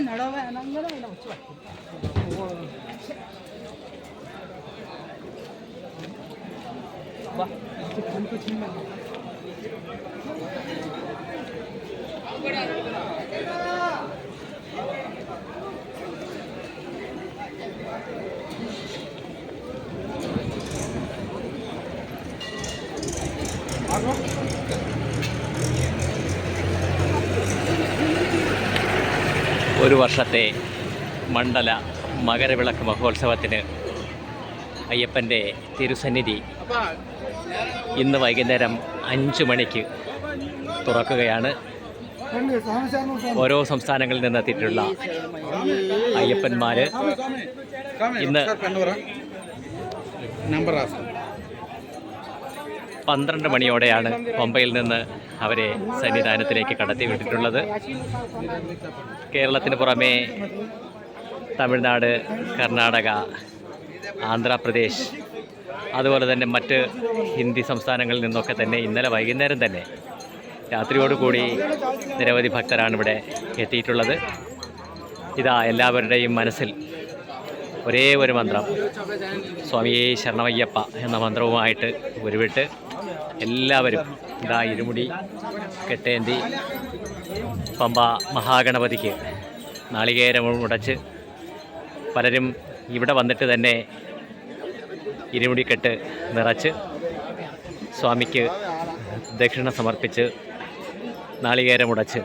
원래 너라고 아, 그 ഒരു വർഷത്തെ മണ്ഡല മകരവിളക്ക് മഹോത്സവത്തിന് അയ്യപ്പന്റെ തിരുസന്നിധി ഇന്ന് വൈകുന്നേരം അഞ്ച് മണിക്ക് തുറക്കുകയാണ്. ഓരോ സംസ്ഥാനങ്ങളിൽ നിന്നെത്തിയിട്ടുള്ള അയ്യപ്പന്മാർ ഇന്ന് നമ്പർ പന്ത്രണ്ട് മണിയോടെയാണ് മുംബൈയിൽ നിന്ന് അവരെ സന്നിധാനത്തിലേക്ക് കടത്തിവിട്ടിട്ടുള്ളത് കേരളത്തിന് പുറമേ തമിഴ്നാട് കർണാടക ആന്ധ്രാപ്രദേശ് അതുപോലെ തന്നെ മറ്റ് ഹിന്ദി സംസ്ഥാനങ്ങളിൽ നിന്നൊക്കെ തന്നെ ഇന്നലെ വൈകുന്നേരം തന്നെ രാത്രിയോടുകൂടി നിരവധി ഭക്തരാണ് ഇവിടെ എത്തിയിട്ടുള്ളത്. ഇതാ എല്ലാവരുടെയും മനസ്സിൽ ഒരേ ഒരു മന്ത്രം സ്വാമിയെ ശരണമയ്യപ്പ എന്ന മന്ത്രവുമായിട്ട് ഉരുവിട്ട് എല്ലാവരും ഇതാ ഇരുമുടി കെട്ടേന്തി പമ്പ മഹാഗണപതിക്ക് നാളികേരം ഉടച്ച് പലരും ഇവിടെ വന്നിട്ട് തന്നെ ഇരുമുടിക്കെട്ട് നിറച്ച് സ്വാമിക്ക് ദക്ഷിണ സമർപ്പിച്ച് നാളികേരമുടച്ച്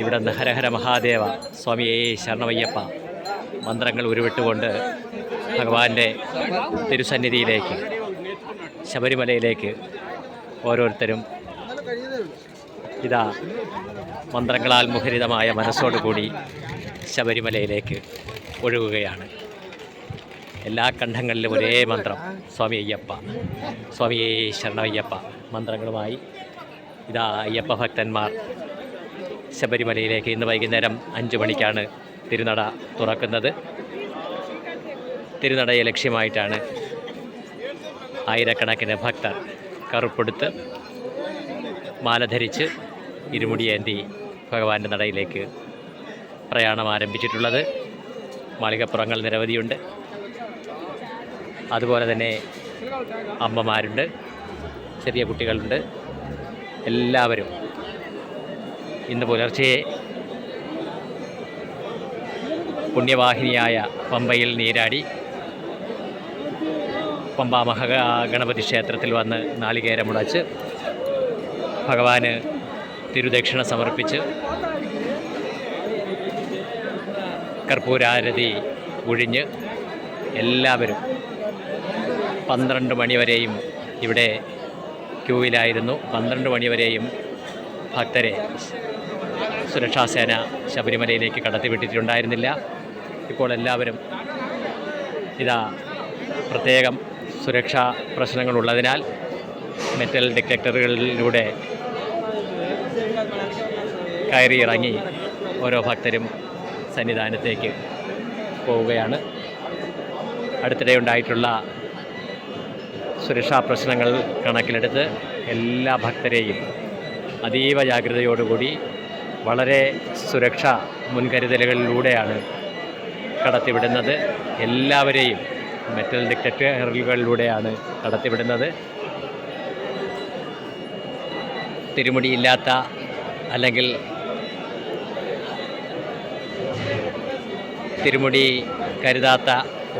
ഇവിടെ നിന്ന് ഹരഹര മഹാദേവ സ്വാമിയെ ശരണമയ്യപ്പ മന്ത്രങ്ങൾ ഉരുവിട്ടുകൊണ്ട് ഭഗവാന്റെ തിരുസന്നിധിയിലേക്ക് ശബരിമലയിലേക്ക് ഓരോരുത്തരും ഇതാ മന്ത്രങ്ങളാൽ മുഖരിതമായ മനസ്സോടുകൂടി ശബരിമലയിലേക്ക് ഒഴുകുകയാണ്. എല്ലാ കണ്ഠങ്ങളിലും ഒരേ മന്ത്രം സ്വാമി അയ്യപ്പ സ്വാമിയേ ശരണയ്യപ്പ മന്ത്രങ്ങളുമായി ഇതാ അയ്യപ്പ ഭക്തന്മാർ ശബരിമലയിലേക്ക് ഇന്ന് വൈകുന്നേരം അഞ്ച് മണിക്കാണ് തിരുനട തുറക്കുന്നത്. തിരുനടയെ ലക്ഷ്യമായിട്ടാണ് ആയിരക്കണക്കിന് ഭക്തർ കറുപ്പെടുത്ത് മാല ധരിച്ച് ഇരുമുടിയേന്തി ഭഗവാന്റെ നടയിലേക്ക് പ്രയാണം ആരംഭിച്ചിട്ടുള്ളത്. മാളികപ്പുറങ്ങൾ നിരവധിയുണ്ട്. അതുപോലെ തന്നെ അമ്മമാരുണ്ട് ചെറിയ കുട്ടികളുണ്ട്. എല്ലാവരും ഇന്ന് പുലർച്ചെ പുണ്യവാഹിനിയായ പമ്പയിൽ നീരാടി പമ്പ മഹാഗണപതി ക്ഷേത്രത്തിൽ വന്ന് നാളികേരമുടച്ച് ഭഗവാന് തിരുദക്ഷിണ സമർപ്പിച്ച് കർപ്പൂരാരതി ഒഴിഞ്ഞ് എല്ലാവരും പന്ത്രണ്ട് മണിവരെയും ഇവിടെ ക്യൂവിലായിരുന്നു. പന്ത്രണ്ട് മണിവരെയും ഭക്തരെ സുരക്ഷാസേന ശബരിമലയിലേക്ക് കടത്തിവിട്ടിട്ടുണ്ടായിരുന്നില്ല. ഇപ്പോൾ എല്ലാവരും ഇതാ പ്രത്യേകം സുരക്ഷാ പ്രശ്നങ്ങളുള്ളതിനാൽ മെറ്റൽ ഡിറ്റക്ടറുകളിലൂടെ കയറിയിറങ്ങി ഓരോ ഭക്തരും സന്നിധാനത്തേക്ക് പോവുകയാണ്. അടുത്തിടെ ഉണ്ടായിട്ടുള്ള സുരക്ഷാ പ്രശ്നങ്ങൾ കണക്കിലെടുത്ത് എല്ലാ ഭക്തരെയും അതീവ ജാഗ്രതയോടുകൂടി വളരെ സുരക്ഷാ മുൻകരുതലുകളിലൂടെയാണ് കടത്തിവിടുന്നത്. എല്ലാവരെയും മെറ്റൽ ഡിറ്റക്ടറുകളിലൂടെയാണ് കടത്തിവിടുന്നത്. തിരുമുടിയില്ലാത്ത അല്ലെങ്കിൽ തിരുമുടി കരുതാത്ത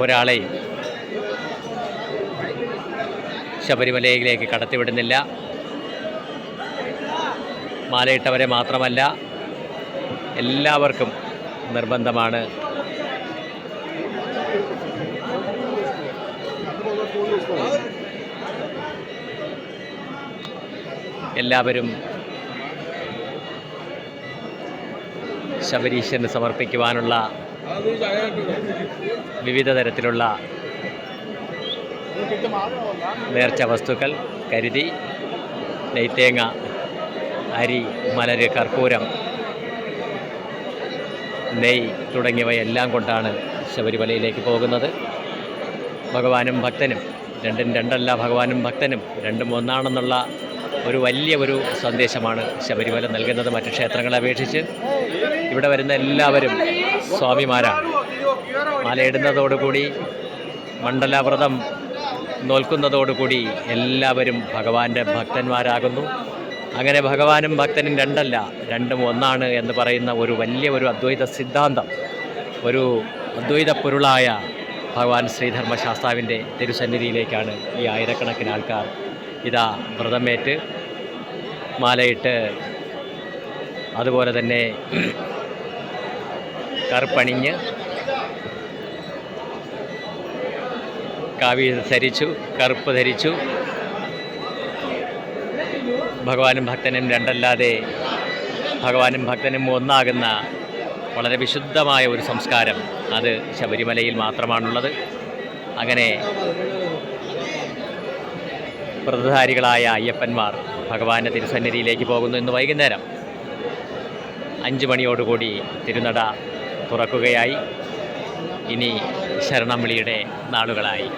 ഒരാളെയും ശബരിമലയിലേക്ക് കടത്തിവിടുന്നില്ല. മാലയിട്ടവരെ മാത്രമല്ല എല്ലാവർക്കും നിർബന്ധമാണ് എല്ലാവരും ശബരീശന് സമർപ്പിക്കുവാനുള്ള വിവിധ തരത്തിലുള്ള നേർച്ച വസ്തുക്കൾ കരുതി നെയ്ത്തേങ്ങ അരി മലര് കർപ്പൂരം നെയ് തുടങ്ങിയവയെല്ലാം കൊണ്ടാണ് ശബരിമലയിലേക്ക് പോകുന്നത്. ഭഗവാനും ഭക്തനും രണ്ടും രണ്ടല്ല ഭഗവാനും ഭക്തനും രണ്ടും ഒന്നാണെന്നുള്ള ഒരു വലിയ ഒരു സന്ദേശമാണ് ശബരിമല നൽകുന്നത് മറ്റു ക്ഷേത്രങ്ങളെ അപേക്ഷിച്ച്. ഇവിടെ വരുന്ന എല്ലാവരും സ്വാമിമാരാണ്. മലയിടുന്നതോടുകൂടി മണ്ഡലവ്രതം നോൽക്കുന്നതോടുകൂടി എല്ലാവരും ഭഗവാന്റെ ഭക്തന്മാരാകുന്നു. അങ്ങനെ ഭഗവാനും ഭക്തനും രണ്ടല്ല രണ്ടും ഒന്നാണ് എന്ന് പറയുന്ന ഒരു വലിയ ഒരു അദ്വൈത സിദ്ധാന്തം. ഒരു അദ്വൈത പൊരുളായ ഭഗവാൻ ശ്രീധർമ്മശാസ്താവിന്റെ തിരുസന്നിധിയിലേക്കാണ് ഈ ആയിരക്കണക്കിന് ആൾക്കാർ ഇതാ വ്രതമേറ്റ് മാലയിട്ട് അതുപോലെ തന്നെ കറുപ്പണിഞ്ഞ് കാവി ധരിച്ചു കറുപ്പ് ധരിച്ചു. ഭഗവാനും ഭക്തനും രണ്ടല്ലാതെ ഭഗവാനും ഭക്തനും ഒന്നാകുന്ന വളരെ വിശുദ്ധമായ ഒരു സംസ്കാരം. അത് ശബരിമലയിൽ മാത്രമാണുള്ളത്. അങ്ങനെ വ്രതധാരികളായ അയ്യപ്പന്മാർ ഭഗവാന്റെ തിരുസന്നിധിയിലേക്ക് പോകുന്നു ഇന്ന് വൈകുന്നേരം. അഞ്ച് മണിയോടുകൂടി തിരുനട തുറക്കുകയായി. ഇനി ശരണം വിളിയുടെ നാളുകളായി.